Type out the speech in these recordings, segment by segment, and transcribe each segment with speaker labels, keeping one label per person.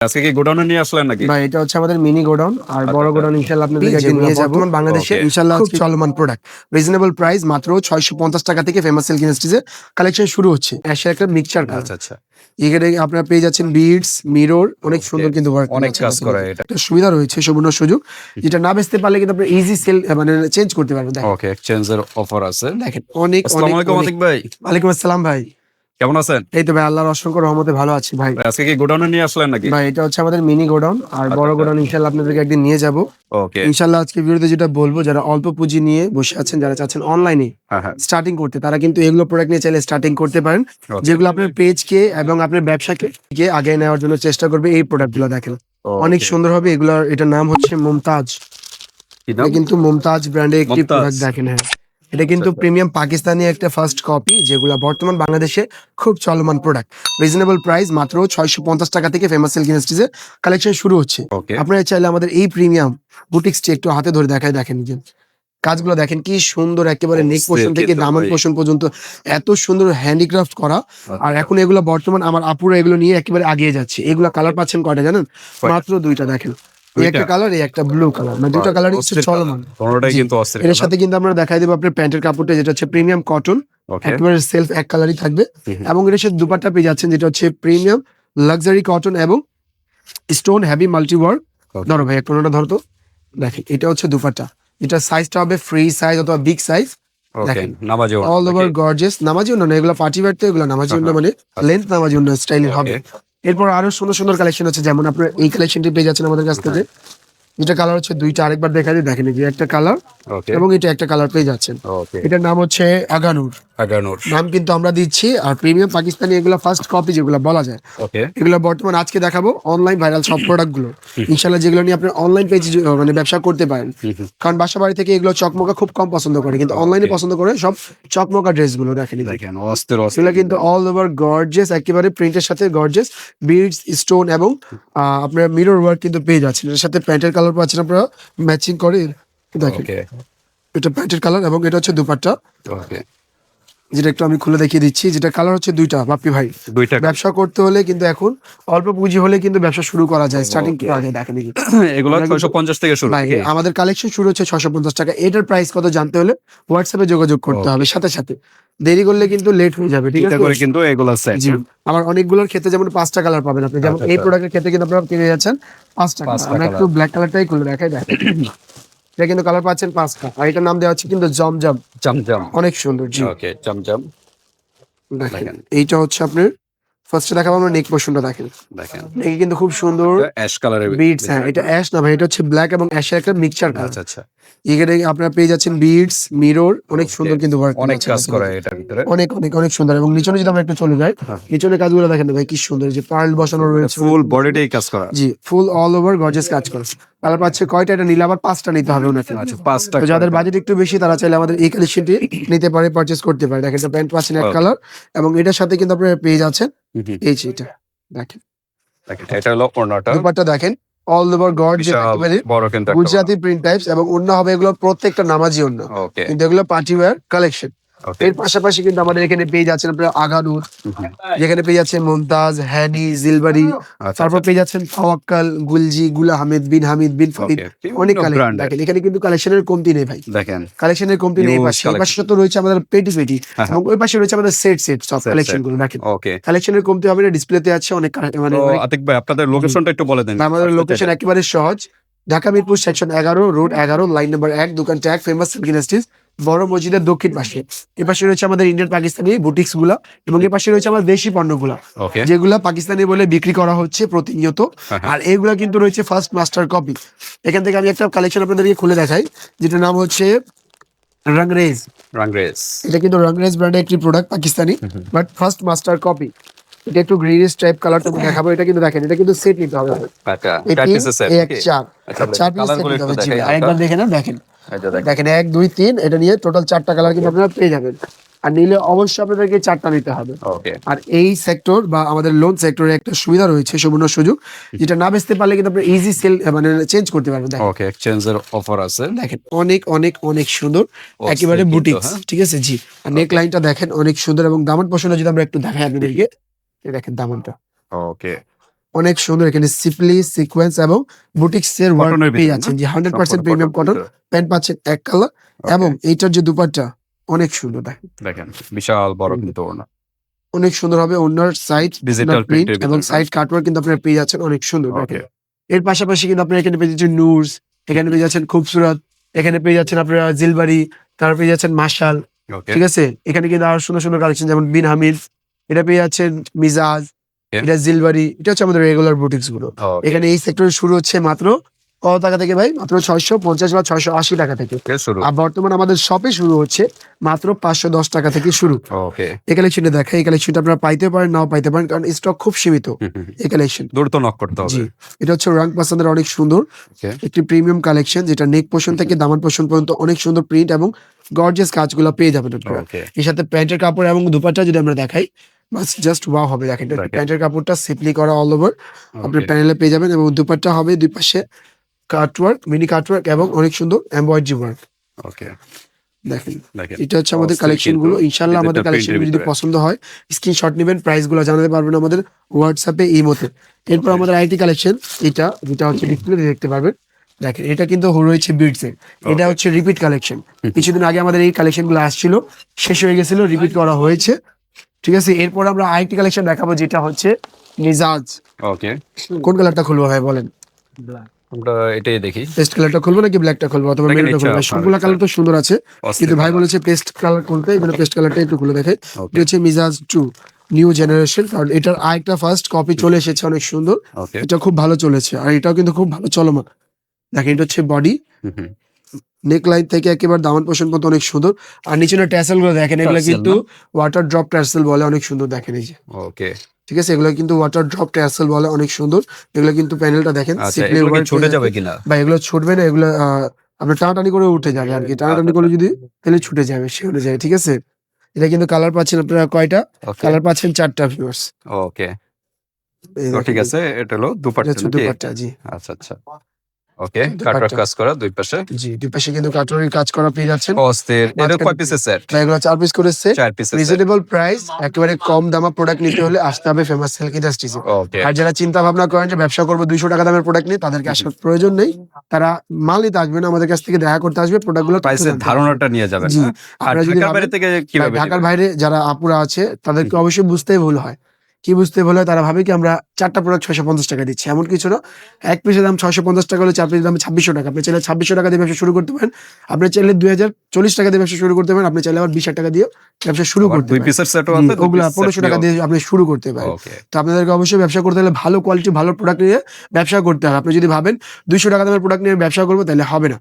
Speaker 1: আজকে কি গোডাউনে নিয়ে আসলেন নাকি?
Speaker 2: ভাই এটা হচ্ছে আমাদের মিনি গোডাউন আর বড়
Speaker 1: আচ্ছা।
Speaker 2: গোডাউন ইনশাআল্লাহ আপনাদেরকে একদিন নিয়ে যাব? বর্তমান বাংলাদেশে ইনশাআল্লাহ খুব চলমান প্রোডাক্ট রিজনেবল প্রাইস মাত্র ছয়শো পঞ্চাশ টাকা থেকে ফেমাস সিল্ক ইন্ডাস্ট্রিজে কালেকশন শুরু হচ্ছে। অ্যাশের একটা মিক্সচার কাজ
Speaker 1: আচ্ছা আচ্ছা।
Speaker 2: এখানে আপনারা পেয়ে যাচ্ছেন বিডস মিরর অনেক সুন্দর কিন্তু work
Speaker 1: অনেক কাজ। করা এটা।
Speaker 2: একটা সুবিধা রয়েছে সুবর্ণ সুযোগ। যেটা না বেচতে পারলে কিন্তু আপনার ইজি সেল মানে চেঞ্জ করতে পারবেন।
Speaker 1: ওকে এক্সচেঞ্জের অফার আছে।
Speaker 2: দেখেন অনেক
Speaker 1: আসসালামু আলাইকুম
Speaker 2: অনেক-
Speaker 1: ভাই।
Speaker 2: ওয়ালাইকুম আসসালাম ভাই।
Speaker 1: কেমন আছেন?
Speaker 2: এই তো ভাই আল্লাহর অসংখ্য রহমতে ভালো আছি ভাই।
Speaker 1: আজকে কি গোডাউনে নিয়ে আসলেন নাকি?
Speaker 2: ভাই এটা হচ্ছে আমাদের মিনি গোডাউন আর বড়
Speaker 1: আচ্ছা।
Speaker 2: গোডাউন ইনশাআল্লাহ আপনাদেরকে একদিন নিয়ে যাব।
Speaker 1: ওকে
Speaker 2: ইনশাআল্লাহ আজকে ভিডিওতে যেটা বলব যারা অল্প পুঁজি নিয়ে বসে আছেন যারা চাচ্ছেন অনলাইনে
Speaker 1: হ্যাঁ হ্যাঁ।
Speaker 2: স্টার্টিং করতে তারা কিন্তু এগুলো প্রোডাক্ট নিয়ে চাইলে স্টার্টিং করতে পারেন। যেগুলো আপনার পেজকে এবং আপনার ব্যবসাকে কে আগে নেওয়ার জন্য চেষ্টা করবে এই প্রোডাক্টগুলো দেখেন। অনেক সুন্দর হবে এগুলো এটার নাম হচ্ছে মুমতাজ। এটা কিন্তু মুমতাজ ব্র্যান্ডের একটি প্রোডাক্ট দেখেন হ্যাঁ। এটা কিন্তু
Speaker 1: আচ্ছা।
Speaker 2: প্রিমিয়াম পাকিস্তানি একটা ফার্স্ট কপি যেগুলো বর্তমান বাংলাদেশে খুব চলমান প্রোডাক্ট রিজনেবল প্রাইস মাত্র ছয়শো পঞ্চাশ টাকা থেকে ফেমাস সিল্ক ইন্ডাস্ট্রিজে কালেকশন শুরু হচ্ছে। আপনারা চাইলে আমাদের এই প্রিমিয়াম বুটিক্সটি একটু হাতে ধরে দেখায় দেখেন যে কাজগুলো দেখেন কি সুন্দর একেবারে নেক পোর্শন থেকে
Speaker 1: কিন্তু
Speaker 2: দামান পোর্শন পর্যন্ত এত সুন্দর হ্যান্ডিক্রাফট করা। আর এখন এগুলো বর্তমান আমার আপুরা এগুলো নিয়ে একেবারে আগিয়ে যাচ্ছে। এগুলো কালার পাচ্ছেন কয়টা জানেন? মাত্র দুইটা দেখেন। এই একটা কালার এই একটা ব্লু কালার মানে দুইটা
Speaker 1: বাহ,
Speaker 2: কালারই
Speaker 1: অস্থির
Speaker 2: চলমান।
Speaker 1: কোনোটাই কিন্তু অস্থির
Speaker 2: এর সাথে কিন্তু আমরা দেখাই দেবো আপনার প্যান্টের কাপড়টা যেটা হচ্ছে প্রিমিয়াম কটন একেবারে সেলফ এক কালারই থাকবে। এবং এর সাথে দুপাট্টা পেয়ে যাচ্ছেন যেটা হচ্ছে প্রিমিয়াম লাক্সারি কটন এবং স্টোন হ্যাভি মাল্টি ওয়ার্ক ধরো ভাই ওটা ধরো তো। দেখেন এটা হচ্ছে দুপাট্টা। যেটা সাইজটা হবে ফ্রি সাইজ অথবা বিগ সাইজ দেখেন। অল ওভার গর্জেস না এগুলো পার্টি তো এগুলো নামাজি অন্য মানে লেন্থ নামাজি অন্য স্টাইলের হবে। এরপর আরও সুন্দর সুন্দর কালেকশন আছে যেমন আপনার এই কালেকশনটি পেয়ে যাচ্ছেন আমাদের কাছ থেকে। যেটা কালার হচ্ছে দুইটা আরেকবার দেখা যায় দেখেন যে একটা কালার এবং এটা একটা কালার পেয়ে যাচ্ছেন। এটার নাম হচ্ছে আগানুর
Speaker 1: আগানোর।
Speaker 2: নাম কিন্তু আমরা দিচ্ছি আর প্রিমিয়াম পাকিস্তানি এগুলো ফার্স্ট কপি যেগুলো বলা যায়
Speaker 1: ওকে
Speaker 2: এগুলো বর্তমান আজকে দেখাবো অনলাইন ভাইরাল সব প্রোডাক্টগুলো ইনশাল্লাহ যেগুলো নিয়ে আপনি অনলাইন পেজে মানে ব্যবসা করতে পারেন। কারণ বাসা বাড়ি থেকে এগুলো চকমকা খুব কম পছন্দ করে কিন্তু অনলাইনে পছন্দ করে সব চকমকা ড্রেসগুলো দেখেন
Speaker 1: দেখেন অস্থির অস্থির
Speaker 2: কিন্তু অল ওভার গর্জেস একেবারে প্রিন্টের সাথে গর্জেস বিডস স্টোন এবং আপনার মিরর ওয়ার্ক কিন্তু পেয়ে যাচ্ছেন। এর সাথে প্যান্টের কালার পাচ্ছেন আপনারা ম্যাচিং করে দেখেন। এটা প্যান্টের কালার এবং এটা হচ্ছে দুপাট্টা।
Speaker 1: ওকে
Speaker 2: যেটা একটু আমি খুলে দেখিয়ে দিচ্ছি যেটা কালার হচ্ছে দুইটা বাপ্পি ভাই।
Speaker 1: দুইটা
Speaker 2: ব্যবসা করতে হলে কিন্তু এখন অল্প পুঁজি হলে কিন্তু ব্যবসা শুরু করা যায় স্টার্টিং
Speaker 1: Okay.
Speaker 2: আগে দেখেন দেখি
Speaker 1: এগুলো
Speaker 2: আমরা কিন্তু-
Speaker 1: ছয়শো পঞ্চাশ থেকে শুরু
Speaker 2: আমাদের কালেকশন শুরু হচ্ছে ছশো পঞ্চাশ টাকা। এটার প্রাইস কত জানতে হলে হোয়াটসঅ্যাপে যোগাযোগ করতে হবে সাথে সাথে। দেরি করলে কিন্তু লেট হয়ে যাবে ঠিক আছে?
Speaker 1: করে কিন্তু এগুলো সেট
Speaker 2: আমার অনেকগুলোর ক্ষেত্রে যেমন পাঁচটা কালার পাবেন আপনি যেমন
Speaker 1: আচ্ছা,
Speaker 2: এই
Speaker 1: আচ্ছা।
Speaker 2: প্রোডাক্টের ক্ষেত্রে কিন্তু আপনারা পেয়ে যাচ্ছেন পাঁচটা colour। আমরা একটু ব্ল্যাক কালারটাই খুলে দেখাই দেখেন। এটা কিন্তু কালার পাচ্ছেন পাঁচটা। আর এটার নাম দেওয়া হচ্ছে কিন্তু জমজম।
Speaker 1: চমচম
Speaker 2: অনেক সুন্দর জি।
Speaker 1: ওকে চমচম
Speaker 2: দেখেন। এইটা হচ্ছে আপনার ফার্স্টে দেখাবো আমরা নেক পোর্শনটা দেখেন।
Speaker 1: দেখেন।
Speaker 2: নেকে কিন্তু খুব সুন্দর
Speaker 1: অ্যাশ কালারের
Speaker 2: বিডস হ্যাঁ এটা অ্যাশ না ভাই এটা হচ্ছে ব্ল্যাক এবং অ্যাশের একটা মিক্সচার কালার
Speaker 1: আচ্ছা আচ্ছা।
Speaker 2: এখানে আপনারা পেয়ে যাচ্ছেন বিডস মিরর অনেক সুন্দর কিন্তু
Speaker 1: অনেক কাজ। করা এটার ভিতরে।
Speaker 2: অনেক অনেক অনেক সুন্দর এবং নিচনে যদি আমরা একটু চলে যাই
Speaker 1: হ্যাঁ।
Speaker 2: নিচনে কাজগুলো দেখেন ভাই কি সুন্দর যে পার্ল বসানো রয়েছে।
Speaker 1: ফুল বডিটাই কাজ করা।
Speaker 2: জি ফুল অল ওভার গর্জেস কাজ করে। কালার পাচ্ছে কয়টা এটা নিলে আবার পাঁচটা নিতে হবে ওনাকে
Speaker 1: আচ্ছা পাঁচটা
Speaker 2: যাদের বাজেট একটু বেশি তারা চাইলে আমাদের এই কালেকশনটি নিতে পারে পারচেজ করতে পারে। দেখেন এটা প্যান্ট পাচ্ছেন এক কালার এবং এটার সাথে কিন্তু আপনারা পেয়ে যাচ্ছেন। এই যে এটা দেখেন।
Speaker 1: দেখেন, এটা হলো ওড়নাটা।
Speaker 2: দুপাট্টা দেখেন অল ওভার
Speaker 1: বিশাল
Speaker 2: একেবারে গুজরাটি প্রিন্ট টাইপস এবং অন্য হবে এগুলো প্রত্যেকটা নামাজি অন্য কিন্তু এগুলো পার্টি ওয়্যার কালেকশন এর পাশাপাশি কিন্তু আমাদের এখানে পেয়ে যাচ্ছেন আপনার আগানুর যেখানে পেয়ে যাচ্ছেন মুমতাজ হ্যানি জিলবারি
Speaker 1: আচ্ছা,
Speaker 2: তারপর পেয়ে যাচ্ছেন ফাওয়াক্কাল গুলজি গুলা হামিদ বিন হামিদ বিন ফরিদ অনেক কালেকশন দেখেন। এখানে কিন্তু কালেকশনের কমতি নেই ভাই।
Speaker 1: দেখেন
Speaker 2: কালেকশনের কমতি নেই পাশে এই পাশে তো রয়েছে আমাদের পেটি পেটি
Speaker 1: হ্যাঁ,
Speaker 2: এবং ওই পাশে রয়েছে আমাদের সেট সেট সব কালেকশনগুলো দেখেন।
Speaker 1: ওকে
Speaker 2: কালেকশনের কমতি হবে না ডিসপ্লেতে আছে অনেক মানে
Speaker 1: আতিক ভাই আপনাদের লোকেশনটা একটু বলে দেন।
Speaker 2: আমাদের লোকেশন একেবারে সহজ। ঢাকা মিরপুর সেকশন এগারো রোড এগারো লাইন নাম্বার এক দোকান ট্যাগ ফেমাস সিল্ক ইন্ডাস্ট্রিজ বড় মসজিদের দক্ষিণ পাশে। এ পাশে রয়েছে আমাদের ইন্ডিয়ান পাকিস্তানি বুটিক্সগুলা এবং এ পাশে রয়েছে আমাদের দেশি পণ্যগুলা। যেগুলা পাকিস্তানি বলে বিক্রি করা হচ্ছে প্রতিনিয়ত।
Speaker 1: হ্যাঁ,
Speaker 2: আর এইগুলা কিন্তু রয়েছে ফার্স্ট মাস্টার কপি এখান থেকে আমি একটা কালেকশন আপনাদেরকে খুলে দেখাই যেটার নাম হচ্ছে রংরেজ
Speaker 1: রাংরেস
Speaker 2: এটা কিন্তু রংরেজ ব্র্যান্ডের একটি product Pakistani but first master copy এটা একটু গ্রিনিশ টাইপ কালার তুমি দেখাবো এটা কিন্তু দেখেন এটা কিন্তু সেট নিতে হবে।
Speaker 1: আচ্ছা চার। আচ্ছা,
Speaker 2: চার পিস সেট নিতে হবে
Speaker 1: হালকা।
Speaker 2: দেখে না দেখেন।
Speaker 1: দেখেন।
Speaker 2: এক দুই তিন এটা নিয়ে টোটাল চারটা কালার কিন্তু আপনারা পেয়ে যাবেন। আর নিলে অবশ্যই আপনাদেরকে চারটা নিতে হবে। আর এই সেক্টর বা আমাদের লোন সেক্টরে একটা সুবিধা রয়েছে সুবর্ণ সুযোগ যেটা না বেচতে পারলে কিন্তু আপনি ইজি সেল মানে চেঞ্জ করতে পারবেন। দেখেন।
Speaker 1: ওকে এক্সচেঞ্জের অফার আছে।
Speaker 2: দেখেন অনেক অনেক অনেক সুন্দর। একেবারে বুটিক্স
Speaker 1: হ্যাঁ?
Speaker 2: ঠিক আছে? জি। আর নেক লাইনটা দেখেন অনেক সুন্দর এবং দামান পছন্দ যদি আমরা একটু দেখাই আপনাদেরকে এই দেখেন দামানটা।
Speaker 1: ওকে
Speaker 2: অনেক সুন্দর এখানে সিপলি সিকোয়েন্স এবং বুটিক্স এর ওয়ার্ক পেয়ে যাচ্ছেন। যে hundred percent premium cotton pant পাচ্ছেন এক কালার এবং এইটার যে দুপাট্টা অনেক সুন্দর দেখেন
Speaker 1: বিশাল বড় কিন্তু ওড়না।
Speaker 2: অনেক সুন্দর হবে ওনার সাইড
Speaker 1: ডিজিটাল
Speaker 2: প্রিন্ট এবং সাইড কাটওয়ার্ক কিন্তু আপনারা পেয়ে যাচ্ছেন অনেক সুন্দর
Speaker 1: ওকে
Speaker 2: এর পাশাপাশি কিন্তু আপনারা এখানে পেয়ে যাচ্ছেন নুরস এখানে পেয়ে যাচ্ছেন খুবসুরত এখানে পেয়ে যাচ্ছেন আপনারা জিলবাড়ি তারপর পেয়ে যাচ্ছেন মার্শাল
Speaker 1: ওকে
Speaker 2: ঠিক আছে? এখানে কিন্তু আরও সুন্দর সুন্দর কালেকশন যেমন বিন হামিদ এটা পেয়ে যাচ্ছেন মিজাজ. এটা জিলবাড়ি এটা হচ্ছে আমাদের রেগুলার
Speaker 1: বুটিক্সগুলো।
Speaker 2: এখানে এই সেক্টরে শুরু হচ্ছে মাত্র কত টাকা থেকে ভাই? মাত্র ছয়শো পঞ্চাশ বা ছয়শো আশি টাকা থেকে। আর বর্তমানে আমাদের শপে শুরু হচ্ছে মাত্র পাঁচশো দশ টাকা থেকে শুরু। এই কালেকশনটা দেখা এই কালেকশনটা আপনারা পাইতে পারেন নাও পাইতে পারেন কারণ স্টক খুব সীমিত এই কালেকশন
Speaker 1: দ্রুত নক করতে হবে।
Speaker 2: এটা হচ্ছে রাং পাসানের অনেক সুন্দর। একটি প্রিমিয়াম কালেকশন যেটা নেক পোর্শন থেকে দামান পোর্শন পর্যন্ত অনেক সুন্দর প্রিন্ট এবং গর্জিয়াস কাজগুলো পেয়ে যাবেন আপনারা। এর সাথে প্যান্টের কাপড় এবং দুপাট্টা যদি আমরা দেখাই বাস জাস্ট ওয়াও হবে। দেখেন প্যান্টের কাপড়টা সিপলি করা অল ওভার আপনার প্যানেলে পেয়ে যাবেন এবং দুপাট্টা হবে দুই পাশে কাটওয়ার্ক মিনি কাটওয়ার্ক এবং অনেক সুন্দর এমব্রয়ডারি ওয়ার্ক
Speaker 1: ওকে
Speaker 2: দেখেন এটা হচ্ছে আমাদের
Speaker 1: কালেকশনগুলো।
Speaker 2: ইনশাল্লাহ আমাদের কালেকশন যদি। পছন্দ হয় স্ক্রিনশট নেবেন প্রাইসগুলো জানাতে পারবেন আমাদের হোয়াটসঅ্যাপে ইমোতে এরপর আমাদের আরেকটি কালেকশন এটা যেটা হচ্ছে ডিসপ্লে দেখতে পারবেন। দেখেন এটা কিন্তু রয়েছে বিটস এর। এটা হচ্ছে রিপিট কালেকশন কিছুদিন আগে আমাদের এই কালেকশনগুলো আসছিল শেষ হয়ে গেছিল রিপিট করা হয়েছে। ঠিক আছে? এরপর আমরা আরেকটি কালেকশন দেখাবো যেটা হচ্ছে নিজাজ
Speaker 1: ওকে
Speaker 2: কোন কালারটা খুলবো ভাই বলেন?
Speaker 1: আমরা এটাই দেখি।
Speaker 2: পেস্ট কালারটা খুলবো নাকি ব্ল্যাকটা খুলবো? অথবা মেরুনটা খুলবো? সবগুলো কালার তো সুন্দর আছে কিন্তু ভাই বলেছে পেস্ট কালার খুলতে এগুলো পেস্ট কালারটা একটু খুলে দেখে এটা হচ্ছে মিজাজ টু নিউ জেনারেশন কারণ এটার আরেকটা ফার্স্ট কপি চলে এসেছে অনেক সুন্দর। এটা খুব ভালো চলেছে আর এটাও কিন্তু খুব ভালো চলমান। দেখেন এটা হচ্ছে বডি
Speaker 1: হুম, হুম।
Speaker 2: নেক লাইন থেকে একেবারে দামান পোষণ পর্যন্ত অনেক সুন্দর। আর নিচের ট্যাসেলগুলো দেখেন এগুলো কিন্তু ওয়াটার ড্রপ ট্যাসেল বলে অনেক সুন্দর দেখেন এই যে।
Speaker 1: ওকে
Speaker 2: ঠিক আছে? এগুলো কিন্তু ওয়াটার ড্রপ ট্যাসেল বলে অনেক সুন্দর। এগুলো কিন্তু প্যানেলটা দেখেন
Speaker 1: আচ্ছা ছুটে যাবে কিনা?
Speaker 2: বা এগুলো ছুটবে না এগুলো আপনার টানাটানি করে উঠে যাবে আর কি। টানাটানি করে যদি তাহলে ছুটে যাবে সে অনুযায়ী ঠিক আছে? এটা কিন্তু কালার পাচ্ছেন আপনারা কয়টা? কালার পাচ্ছেন চারটা ভিউয়ার্স
Speaker 1: ওকে ঠিক আছে এটা হলো দুপাট্টা
Speaker 2: দুপাট্টা জি।
Speaker 1: আচ্ছা আচ্ছা। ওকে কাটওয়ার্ক কাজ করা দুই পাশে।
Speaker 2: জি দুই পাশে কিন্তু কাজ করা পেয়ে যাচ্ছেন।
Speaker 1: এটা কয় পিসের সেট
Speaker 2: এগুলো চার পিস করে সেট
Speaker 1: চার সেট
Speaker 2: রিজনেবল প্রাইস একেবারে কম দামা প্রোডাক্ট নিতে হলে আসতে হবে ফেমাস সিল্ক ইন্ডাস্ট্রিজে আর যারা চিন্তা ভাবনা করেন যে ব্যবসা করব দুইশো টাকা দামের প্রোডাক্ট নিয়ে তাদেরকে আসার প্রয়োজন নেই। তারা মাল নিতে আসবে না আমাদের কাছ থেকে দেখা করতে আসবে প্রোডাক্টগুলো
Speaker 1: প্রাইসের ধারণাটা নিয়ে যাবেন।
Speaker 2: জি। আপনারা যদি
Speaker 1: ঢাকার বাইরে
Speaker 2: যারা আপুরা আছে তাদেরকে অবশ্যই বুঝতেই ভুল হয়। কি বুঝতে হয় তারা ভাবে কি আমরা চারটা প্রোডাক্ট ছয়শো পঞ্চাশ টাকা দিচ্ছি। এমন কিছু না। এক পিসের দাম ছয়শো পঞ্চাশ টাকা হলে চার পিসের দাম ছাব্বিশশো টাকা। আপনি চাইলে ছাব্বিশশো টাকা দিয়ে ব্যবসা শুরু করতে পারেন। আপনি চাইলে দুই হাজার চল্লিশ টাকা দিয়ে ব্যবসা শুরু করতে পারেন। আপনি চাইলে আবার বিশ টাকা দিয়ে ব্যবসা শুরু করতে পারেন। ওগুলা পনেরোশো টাকা দিয়ে আপনি শুরু করতে পারেন। তো আপনাদেরকে অবশ্যই ব্যবসা করতে হলে ভালো কোয়ালিটি ভালো প্রোডাক্ট নিয়ে ব্যবসা করতে হবে। আপনি যদি ভাবেন দুইশো টাকা দামের প্রোডাক্ট নিয়ে ব্যবসা করব তাহলে হবে না।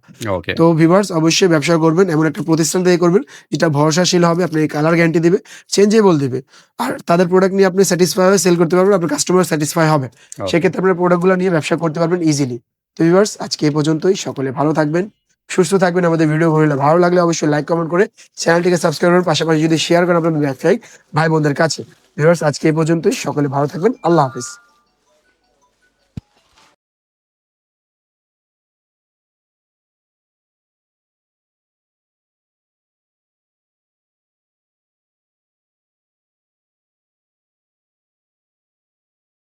Speaker 2: তো ভিভার্স অবশ্যই ব্যবসা করবেন। এমন একটা প্রতিষ্ঠান থেকে করবেন যেটা ভরসাশীল হবে আপনি কালার গ্যারান্টি দিবে চেঞ্জেবল দিবে। আর তাদের প্রোডাক্ট নিয়ে আপনি স্যাটিসফাই হয়ে সেল করতে পারবেন আপনার কাস্টমার স্যাটিসফাই হবে। সেক্ষেত্রে আপনার প্রোডাক্টগুলো নিয়ে ব্যবসা করতে পারবেন ইজিলি তো ভিভার্স আজকে এ পর্যন্তই। সকলে ভালো থাকবেন সুস্থ থাকবেন। আমাদের ভিডিও ভালো ভালো লাগলে অবশ্যই লাইক কমেন্ট করে চ্যানেলটিকে সাবস্ক্রাইব করুন। পাশাপাশি যদি শেয়ার করেন আপনার ব্যবসায়িক ভাই বোনদের কাছে। ভিভার্স আজকে এই পর্যন্তই। সকলে ভালো থাকবেন। আল্লাহ হাফিজ।